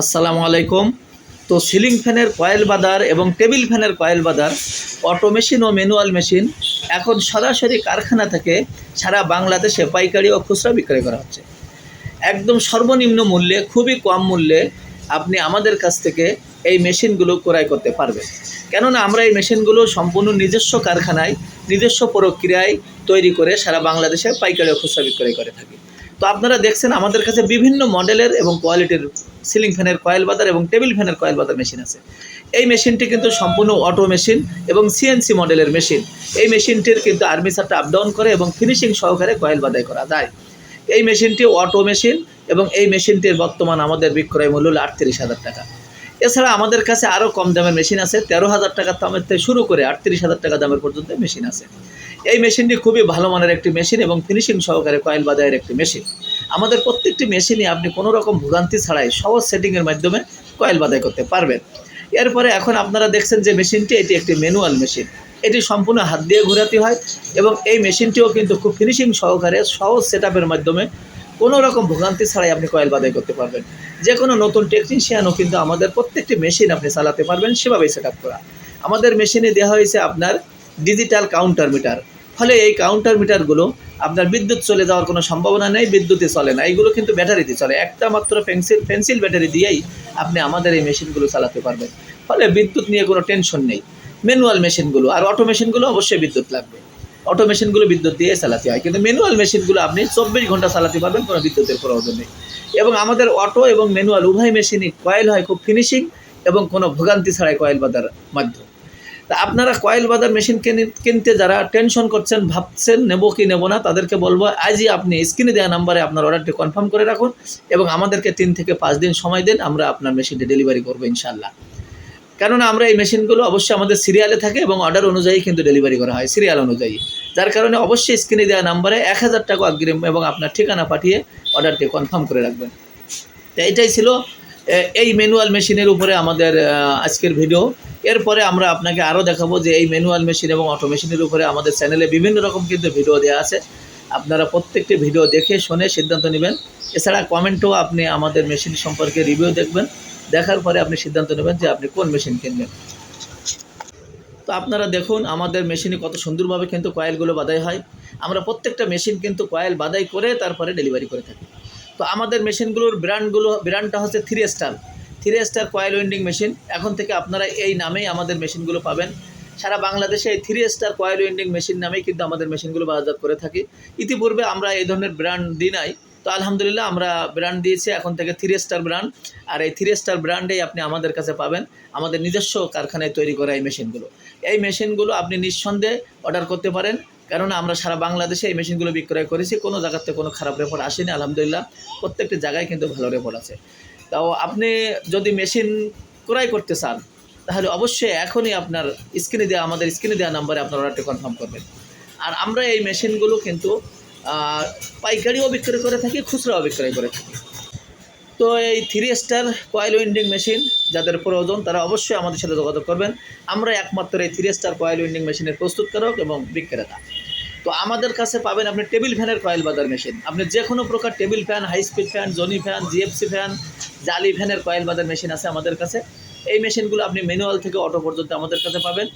আসসালামু আলাইকুম। তো সিলিং ফ্যানের কয়েল বাদার এবং টেবিল ফ্যানের কয়েল বাদার, অটো মেশিন ও ম্যানুয়াল মেশিন এখন সরাসরি কারখানা থেকে সারা বাংলাদেশে পাইকারি ও খুচরা বিক্রয় করা হচ্ছে। একদম সর্বনিম্ন মূল্যে, খুবই কম মূল্যে আপনি আমাদের কাছ থেকে এই মেশিনগুলো ক্রয় করতে পারবেন। কেননা আমরা এই মেশিনগুলো সম্পূর্ণ নিজস্ব কারখানায়, নিজস্ব প্রক্রিয়ায় তৈরি করে সারা বাংলাদেশে পাইকারি ও খুচরা বিক্রয় করে থাকি। তো আপনারা দেখছেন আমাদের কাছে বিভিন্ন মডেলের এবং কোয়ালিটির সিলিং ফ্যানের কয়েল বাদার এবং টেবিল ফ্যানের কয়েল বাদার মেশিন আছে। এই মেশিনটি কিন্তু সম্পূর্ণ অটো মেশিন এবং সিএনসি মডেলের মেশিন। এই মেশিনটির কিন্তু আর্মিচারটা আপ ডাউন করে এবং ফিনিশিং সহকারে কয়েল বাদাই করা যায়। এই মেশিনটি অটো মেশিন এবং এই মেশিনটির বর্তমান আমাদের বিক্রয় মূল্য আটত্রিশ হাজার টাকা। এছাড়া আমাদের কাছে আরও কম দামের মেশিন আছে, তেরো হাজার টাকার দামের থেকে শুরু করে আটত্রিশ হাজার টাকা দামের পর্যন্ত মেশিন আছে। এই মেশিনটি খুবই ভালো মানের একটি মেশিন এবং ফিনিশিং সহকারে কয়েল বাদায়ের একটি মেশিন। আমাদের প্রত্যেকটি মেশিনে আপনি কোনো রকম ভোগান্তি ছাড়াই সহজ সেটিংয়ের মাধ্যমে কয়েল বাদাই করতে পারবেন। এরপরে এখন আপনারা দেখছেন যে মেশিনটি এটি একটি ম্যানুয়াল মেশিন। এটি সম্পূর্ণ হাত দিয়ে ঘোরাতে হয় এবং এই মেশিনটিও কিন্তু খুব ফিনিশিং সহকারে সহজ সেট মাধ্যমে কোনো রকম ভোগান্তি ছাড়াই আপনি কয়েল বাদাই করতে পারবেন। যে কোনো নতুন টেকনিশিয়ানও কিন্তু আমাদের প্রত্যেকটি মেশিন আপনি চালাতে পারবেন, সেভাবেই সেট করা। আমাদের মেশিনে দেওয়া হয়েছে আপনার ডিজিটাল কাউন্টার মিটার ফলে এই কাউন্টার মিটারগুলো আপনার বিদ্যুৎ চলে যাওয়ার কোনো সম্ভাবনা নেই, বিদ্যুতে চলে না। এইগুলো কিন্তু ব্যাটারিতে চলে। একটা মাত্র পেন্সিল পেন্সিল ব্যাটারি দিয়েই আপনি আমাদের এই মেশিনগুলো চালাতে পারবেন। ফলে বিদ্যুৎ নিয়ে কোনো টেনশন নেই। ম্যানুয়াল মেশিনগুলো আর অটো মেশিনগুলো অবশ্যই বিদ্যুৎ লাগবে। অটো মেশিনগুলো বিদ্যুৎ দিয়ে চালাতে হয়। কিন্তু ম্যানুয়াল মেশিনগুলো আপনি চব্বিশ ঘণ্টা চালাতে পারবেন, কোনো বিদ্যুতের প্রয়োজন নেই। এবং আমাদের অটো এবং ম্যানুয়াল উভয় মেশিনই কয়েল হয় খুব ফিনিশিং এবং কোনো ভোগান্তি ছাড়াই কয়েল বাঁধার মাধ্যম। তা আপনারা কয়েল বাঁধার মেশিন কিনে- কিনতে যারা টেনশন করছেন, ভাবছেন, নেব কি নেব না, তাদেরকে বলব, আজই আপনি স্ক্রিনে দেওয়া নাম্বারে আপনার অর্ডারটি কনফার্ম করে রাখুন এবং আমাদেরকে তিন থেকে পাঁচ দিন সময় দিন, আমরা আপনার মেশিনটি ডেলিভারি করব ইনশাল্লাহ কেননা আমরা এই মেশিনগুলো অবশ্যই আমাদের সিরিয়ালে থাকে এবং অর্ডার অনুযায়ী কিন্তু ডেলিভারি করা হয় সিরিয়াল অনুযায়ী। যার কারণে অবশ্যই স্ক্রিনে দেওয়া নাম্বারে এক হাজার টাকা অগ্রিম এবং আপনার ঠিকানা পাঠিয়ে অর্ডারটি কনফার্ম করে রাখবেন। তো এটাই ছিল এই ম্যানুয়াল মেশিনের উপরে আমাদের আজকের ভিডিও এরপরে আমরা আপনাকে আরও দেখাবো যে এই ম্যানুয়াল মেশিন এবং অটো মেশিনের উপরে আমাদের চ্যানেলে বিভিন্ন রকম কিন্তু ভিডিও দেওয়া আছে। আপনারা প্রত্যেকটি ভিডিও দেখে, শুনে সিদ্ধান্ত নেবেন। এছাড়া কমেন্টেও আপনি আমাদের মেশিন সম্পর্কে রিভিউ দেখবেন। দেখার পরে আপনি সিদ্ধান্ত নেবেন যে আপনি কোন মেশিন কিনবেন। তো আপনারা দেখুন, আমাদের মেশিনে কত সুন্দরভাবে কিন্তু কয়েলগুলো বাদাই হয়। আমরা প্রত্যেকটা মেশিন কিন্তু কয়েল বাদাই করে তারপরে ডেলিভারি করে থাকি। তো আমাদের মেশিনগুলোর ব্র্যান্ডগুলো ব্র্যান্ডটা হচ্ছে three star three star coil winding machine এখন থেকে আপনারা এই নামেই আমাদের মেশিনগুলো পাবেন। সারা বাংলাদেশে এই three star coil winding machine নামেই কিন্তু আমাদের মেশিনগুলো বাজার করে থাকি। ইতিপূর্বে আমরা এই ধরনের ব্র্যান্ড দিই নাই। তো আলহামদুলিল্লাহ আমরা ব্র্যান্ড দিয়েছি, এখন থেকে থ্রি স্টার ব্র্যান্ড আর এই থ্রি স্টার ব্র্যান্ডেই আপনি আমাদের কাছে পাবেন, আমাদের নিজস্ব কারখানায় তৈরি করা এই মেশিনগুলো। এই মেশিনগুলো আপনি নিঃসন্দেহে অর্ডার করতে পারেন, কেননা আমরা সারা বাংলাদেশে এই মেশিনগুলো বিক্রয় করেছি, কোনো জায়গাতে কোনো খারাপ রেপোর্ট আসেনি, আলহামদুলিল্লাহ। প্রত্যেকটি জায়গায় কিন্তু ভালো রেপোর্ট আছে। তাও আপনি যদি মেশিন ক্রয় করতে চান, তাহলে অবশ্যই এখনই আপনার স্ক্রিনে দেওয়া, আমাদের স্ক্রিনে দেওয়া নাম্বারে আপনার অর্ডারটি কনফার্ম করবেন। আর আমরা এই মেশিনগুলো কিন্তু পাইকারিও বিক্রয় করে থাকি, খুচরাও বিক্রয় করে থাকি। তো এই three star coil winding machine যাদের প্রয়োজন, তারা অবশ্যই আমাদের সাথে যোগাযোগ করবেন। আমরা একমাত্র এই থ্রি স্টার কয়েল উইন্ডিং মেশিনের প্রস্তুতকারক এবং বিক্রেতা। তো আমাদের কাছে পাবেন আপনি টেবিল ফ্যানের কয়েল বাজার মেশিন আপনি যে কোনো প্রকার table fan high speed fan Johnny fan GFC fan জালি ফ্যানের কয়েল বাজার মেশিন আছে আমাদের কাছে। এই মেশিনগুলো আপনি ম্যানুয়াল থেকে অটো পর্যন্ত আমাদের কাছে পাবেন।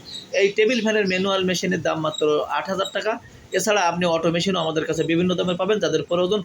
এই টেবিল ফ্যানের ম্যানুয়াল মেশিনের দাম মাত্র আট হাজার টাকা। এছাড়া আপনি অটো মেশিনও আমাদের কাছে বিভিন্ন দামে পাবেন যাদের প্রয়োজন